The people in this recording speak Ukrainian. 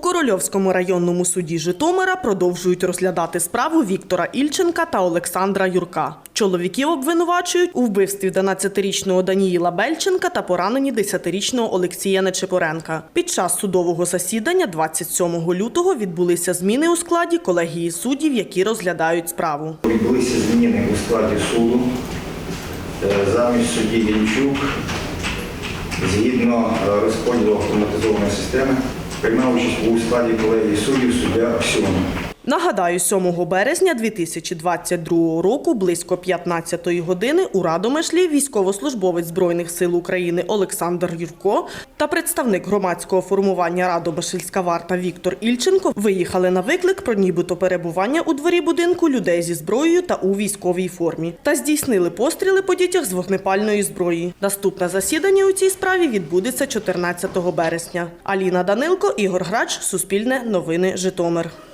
Корольовському районному суді Житомира продовжують розглядати справу Віктора Ільченка та Олександра Юрка. Чоловіків обвинувачують у вбивстві 12-річного Даніїла Бельченка та пораненні 10-річного Олексія Нечепоренка. Під час судового засідання 27 лютого відбулися зміни у складі колегії суддів, які розглядають справу. Відбулися зміни у складі суду. Е, Замість судді Гінчук, згідно розподілу автоматизованої системи, приймав участь у складі колегії суддів суддя Аксьонов. Нагадаю, 7 березня 2022 року близько 15-ї години у Радомишлі військовослужбовець Збройних сил України Олександр Юрко та представник громадського формування Радомишльська варта Віктор Ільченко виїхали на виклик про нібито перебування у дворі будинку людей зі зброєю та у військовій формі та здійснили постріли по дітях з вогнепальної зброї. Наступне засідання у цій справі відбудеться 14 березня. Аліна Данилко, Ігор Грач, Суспільне новини, Житомир. номер.